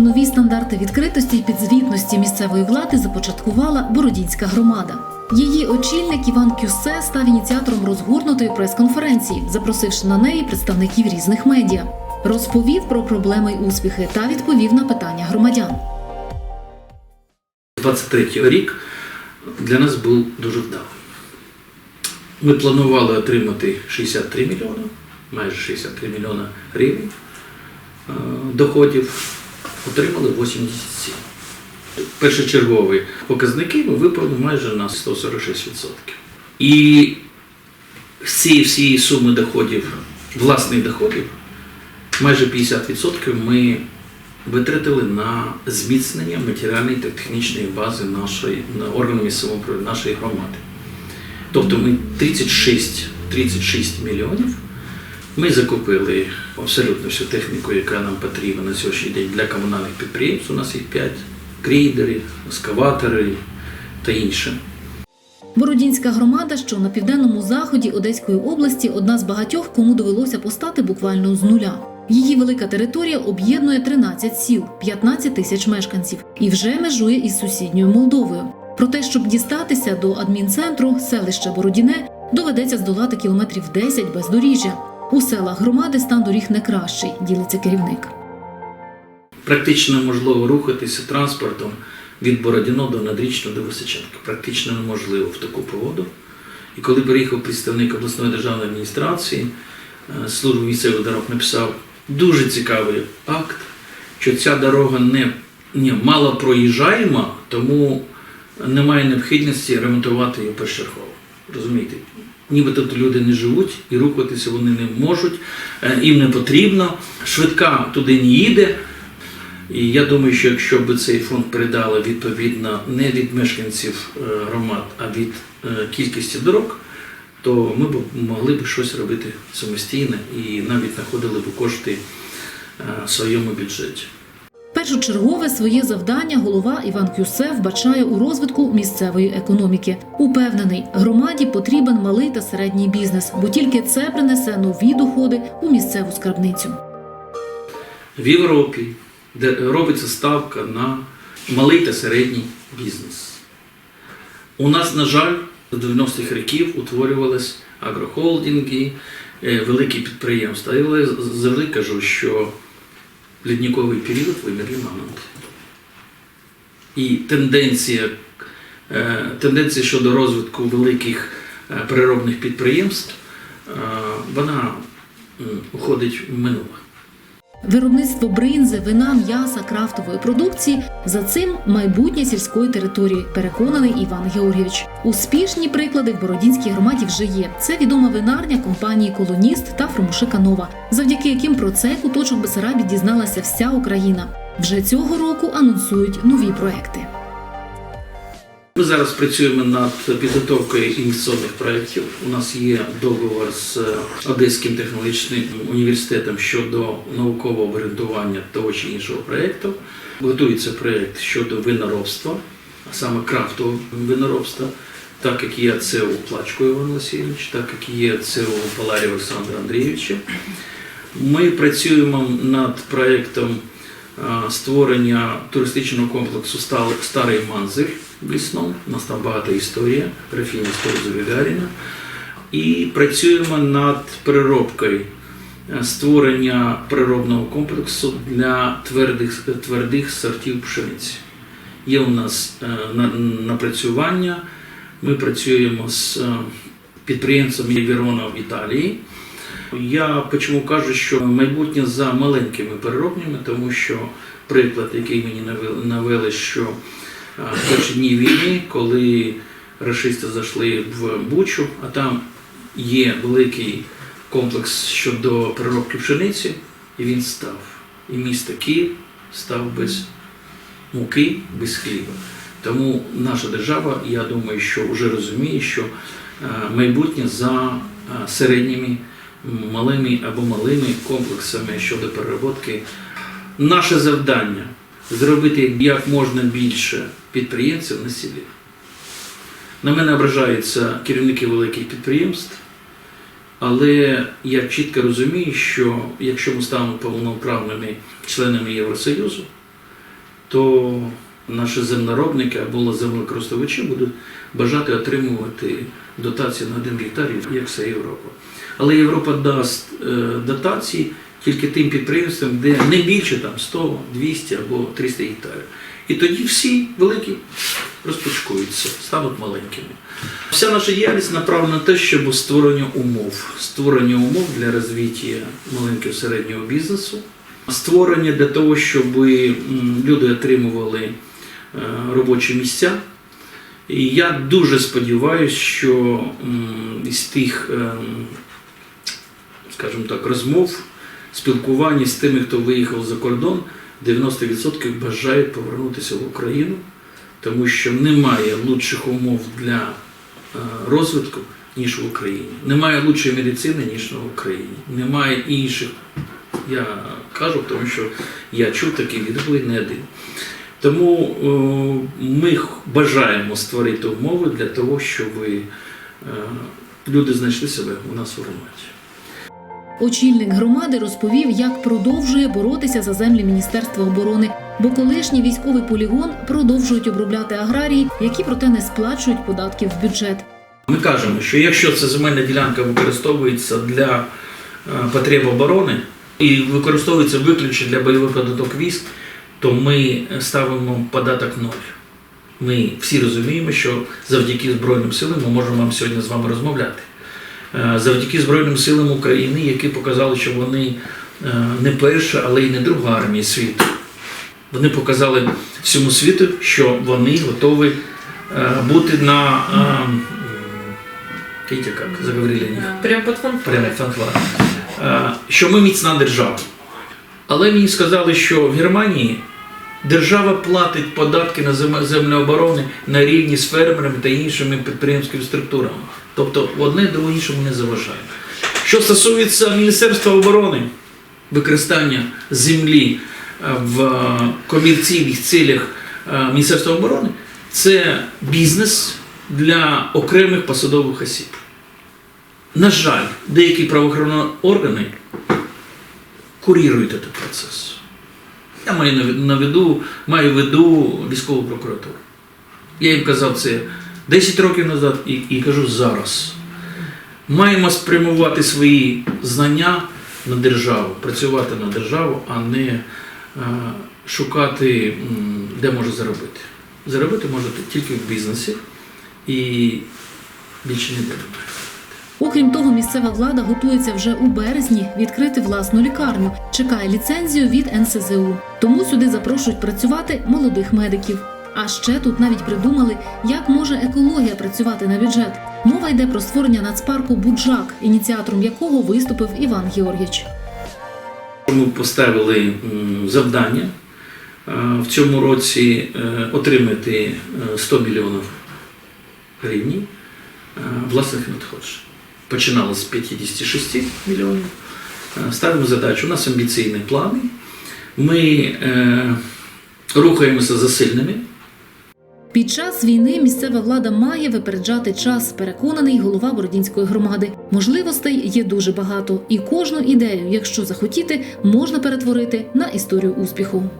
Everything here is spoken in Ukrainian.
Нові стандарти відкритості і підзвітності місцевої влади започаткувала Бородінська громада. Її очільник Іван Кюсе став ініціатором розгорнутої прес-конференції, запросивши на неї представників різних медіа. Розповів про проблеми й успіхи та відповів на питання громадян. 23 рік для нас був дуже вдалий. Ми планували отримати 63 мільйони, майже 63 мільйона гривень е, доходів, отримали 87. Першочергові показники ми виправили майже на 146%. І з цієї всієї суми доходів, власних доходів, майже 50% ми витратили на зміцнення матеріальної та технічної бази нашої на органу місцевого нашої громади. Тобто ми 36, 36 мільйонів. Ми закупили абсолютно всю техніку, яка нам потрібна на сьогоднішній день для комунальних підприємств. У нас їх 5 грейдери, ескаватори та інше. Бородінська громада, що на південному заході Одеської області, одна з багатьох, кому довелося постати буквально з нуля. Її велика територія об'єднує 13 сіл, 15 тисяч мешканців і вже межує із сусідньою Молдовою. Про те, щоб дістатися до адмінцентру селища Бородіне, доведеться здолати кілометрів 10 бездоріжжя. У селах громади стан доріг не кращий, ділиться керівник. Практично неможливо рухатися транспортом від Бородіно до Надрічного до Височенка. Практично неможливо в таку погоду. І коли приїхав представник обласної державної адміністрації, е, служби місцевих дорог написав дуже цікавий акт, що ця дорога не, не мало проїжджаєма, тому немає необхідності ремонтувати її першочергово. Розумієте? Ніби тут люди не живуть і рухатися вони не можуть, е, їм не потрібно. Швидка туди не їде. І я думаю, що якщо б цей фонд передали відповідно не від мешканців е, громад, а від е, кількості дорог, то ми б могли б щось робити самостійно і навіть знаходили б кошти в своєму бюджеті. Першочергове своє завдання голова Іван Кюсе вбачає у розвитку місцевої економіки. Упевнений, громаді потрібен малий та середній бізнес, бо тільки це принесе нові доходи у місцеву скарбницю. В Європі, де робиться ставка на малий та середній бізнес. У нас, на жаль, з 90-х років утворювалися агрохолдинги, е, великі підприємства. Я завжди кажу, що в лідніковий період вимерли мамонти. І тенденція, е, тенденція щодо розвитку великих природних переробних підприємств, е, вона уходить в минуле. Виробництво бринзи, вина, м'яса, крафтової продукції за цим майбутнє сільської території, переконаний Іван Георгійович. Успішні приклади в Бородінській громаді вже є. Це відома винарня компанії Колоніст та Фромушика Нова, завдяки яким про цей куточок Бесарабі дізналася вся Україна. Вже цього року анонсують нові проекти. Ми зараз працюємо над підготовкою інвестиційних проєктів. У нас є договор з Одеським технологічним університетом щодо наукового обґрунтування того чи іншого проєкту. Готується проєкт щодо виноробства, а саме крафтового виноробства, так як є це у Плачко Іван Васильович, так як є це у Паларі Олександра Андрійовича. Ми працюємо над проєктом створення туристичного комплексу «Стал- Старий Манзель в. У нас там багата історія, графіні історії Гагаріна. І працюємо над переробкою е, створення переробного комплексу для твердих, твердих сортів пшениці. Є у нас е, на- напрацювання. Ми працюємо з е, підприємцем Вірона в Італії. Я чому кажу, що майбутнє за маленькими переробнями, тому що приклад, який мені навели- що в перші дні війни, коли рашисти зайшли в Бучу, а там є великий комплекс щодо переробки пшениці, і він став. І місто Київ став без муки, без хліба. Тому наша держава, я думаю, що вже розуміє, що майбутнє за середніми, малими або малими комплексами щодо переробки. Наше завдання зробити як можна більше підприємців на селі. На мене ображаються керівники великих підприємств, але я чітко розумію, що якщо ми станемо повноправними членами Євросоюзу, то наші землеробники або землекористувачі будуть бажати отримувати дотації на 1 гектар, як вся Європа. Але Європа дасть е, дотації тільки тим підприємствам, де не більше там 100, 200 або 300 гектарів. І тоді всі великі розпочкуються, стануть маленькими. Вся наша діяльність направлена на те, щоб створення умов, створення умов для розвиття маленького середнього бізнесу, створення для того, щоб люди отримували робочі місця. І я дуже сподіваюся, що із тих, ем, скажімо так, розмов, спілкування з тими, хто виїхав за кордон, 90% бажають повернутися в Україну, тому що немає лучших умов для е, розвитку, ніж в Україні. Немає лучшої медицини, ніж в Україні. Немає інших. Я кажу, тому що я чув такі відгуки не один. Тому е, ми бажаємо створити умови для того, щоб е, люди знайшли себе у нас в громаді. Очільник громади розповів, як продовжує боротися за землі Міністерства оборони, бо колишній військовий полігон продовжують обробляти аграрії, які проте не сплачують податків в бюджет. Ми кажемо, що якщо ця земельна ділянка використовується для е, потреб оборони і використовується виключно для бойових податок військ, то ми ставимо податок ноль. Ми всі розуміємо, що завдяки Збройним силам ми можемо вам сьогодні з вами розмовляти. Е, Завдяки Збройним силам України, які показали, що вони е, не перша, але й не друга армія світу. Вони показали всьому світу, що вони готові е, бути на е, як заговорили они. Прям под. Прямо. Е, Що ми міцна держава. Але мені сказали, що в Германії держава платить податки на зем- землеоборони на рівні з фермерами та іншими підприємськими структурами. Тобто одне до іншому не заважає. Що стосується Міністерства оборони, використання землі е, в е, комерційних цілях е, Міністерства оборони, це бізнес для окремих посадових осіб. На жаль, деякі правоохоронні органи курірують цей процес. Я маю на виду, маю в виду військову прокуратуру. Я їм казав це 10 років назад і, і кажу зараз. Маємо спрямувати свої знання на державу, працювати на державу, а не е, шукати, де може заробити. Заробити можете тільки в бізнесі і більше ніде немає. Окрім того, місцева влада готується вже у березні відкрити власну лікарню, чекає ліцензію від НСЗУ. Тому сюди запрошують працювати молодих медиків. А ще тут навіть придумали, як може екологія працювати на бюджет. Мова йде про створення нацпарку Буджак, ініціатором якого виступив Іван Георгіч. Ми поставили завдання е, в цьому році е, отримати е, 100 мільйонів гривень е, власних надходжень починали з 56 мільйонів. Е, ставимо задачу, у нас амбіційні плани. Ми е, рухаємося за сильними. Під час війни місцева влада має випереджати час, переконаний голова Бородінської громади. Можливостей є дуже багато, і кожну ідею, якщо захотіти, можна перетворити на історію успіху.